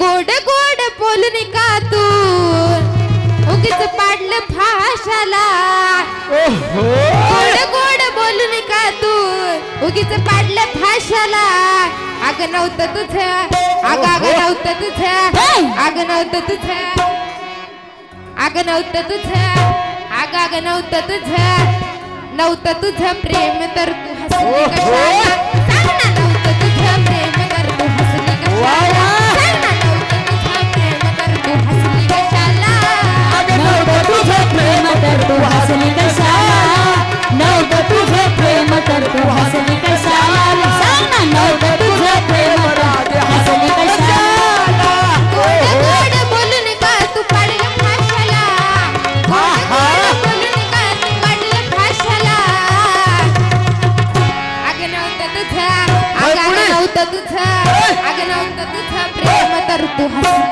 गोड गोड बोलून का तू? उगीच पाडलं भाषाला. गोड गोड बोलून का तू? उगीच पाडलं भाषाला. अग नव्हतं तुझ. अग अग नव्हतं तुझ. अग नव्हतं तुझ. अग नव्हतं तुझ. अग अग नव्हतं तुझ. नव्हतं तुझ प्रेम तर तू हसली कशाला? नव्हतं तुझ प्रेम तर तू हसली कशाला? রাধে ভাষা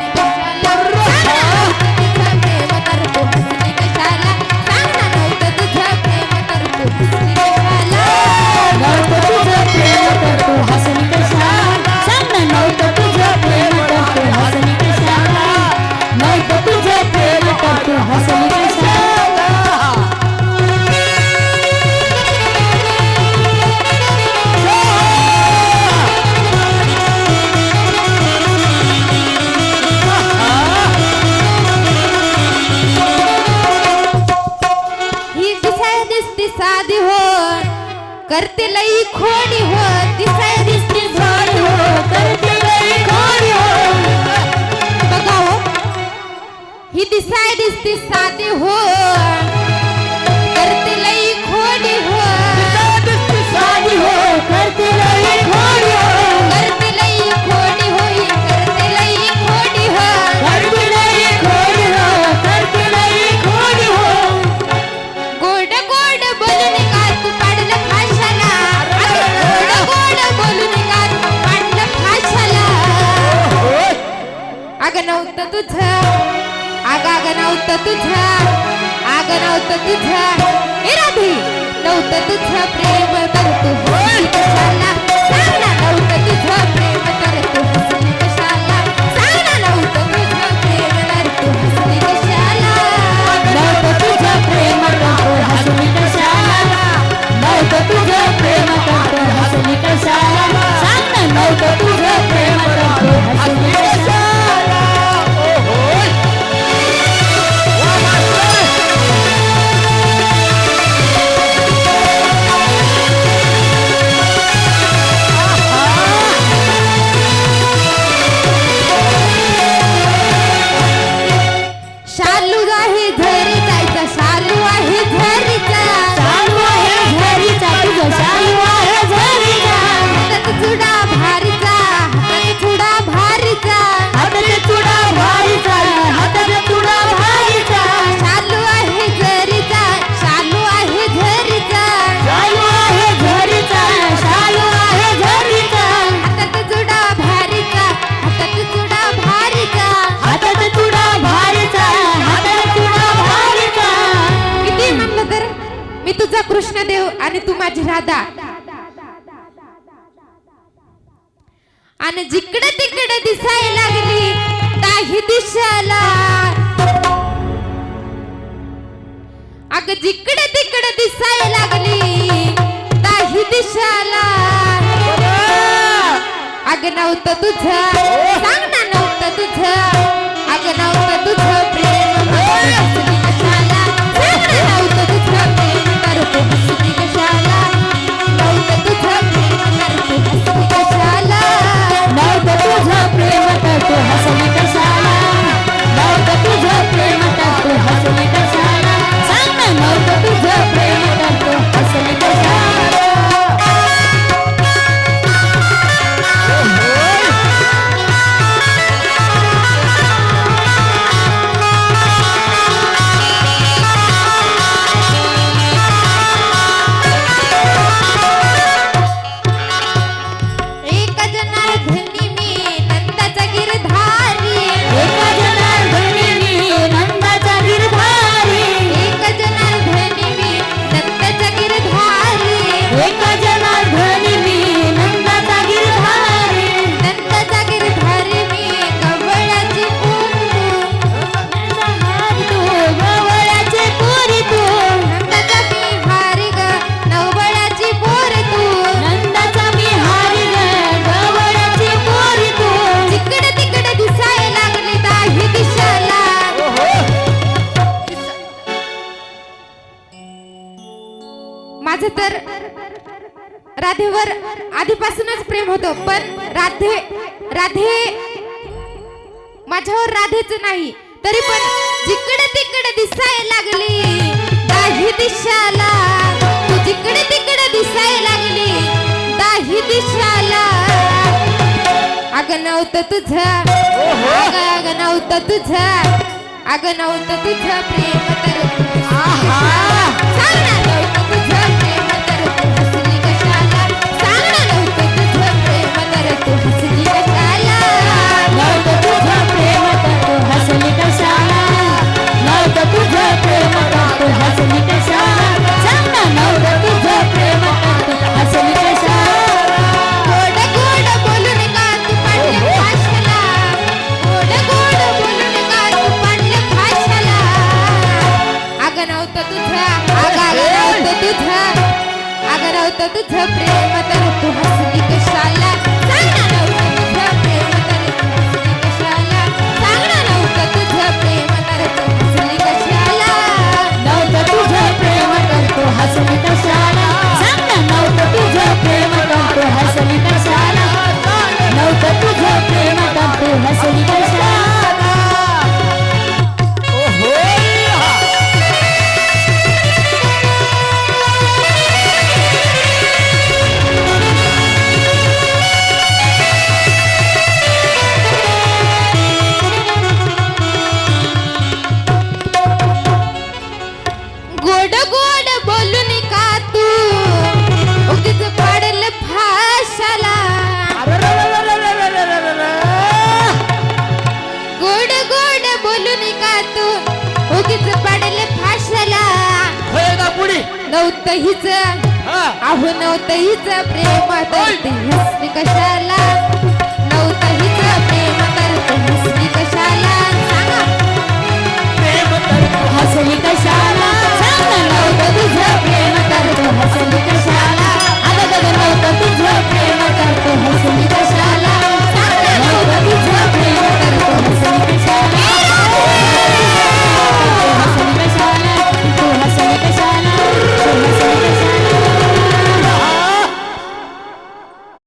करते लई खोडी हो दिसाय दिसते झाड हो करते लई खोडी हो. बघा हो ही दिसाय दिसते साधी हो. आग नव्हतं तुझ. आग आग नव्हतं तुझ. आग नव्हतं तुझ. इराधी नव्हतं तुझ प्रेम तर तू होईल आणि तू माझी राधा. आणि जिकडे तिकडे दिसायला लागली काही दिशाला अग जिकडे तिकडे दिसायला लागली काही दिशाला अग नव्हतं तुझ. सांग ना नव्हतं तुझ. अग नव्हतं तुझ प्रेम. तर राधेवर आधीपासूनच प्रेम होत पण राधे राधे माझ्यावर राधेच नाही. तरी पण जिकडे तिकडे दिसायला लागली दाही दिशाला. तू जिकडे तिकडे दिसायला लागली दाही दिशाला. अग नव्हतं तुझ अग नव्हतं तुझ अग नव्हतं तुझ प्रेम तर नव्हतं हिच. आहो नव्हतं हिच प्रेम. आता प्रेमात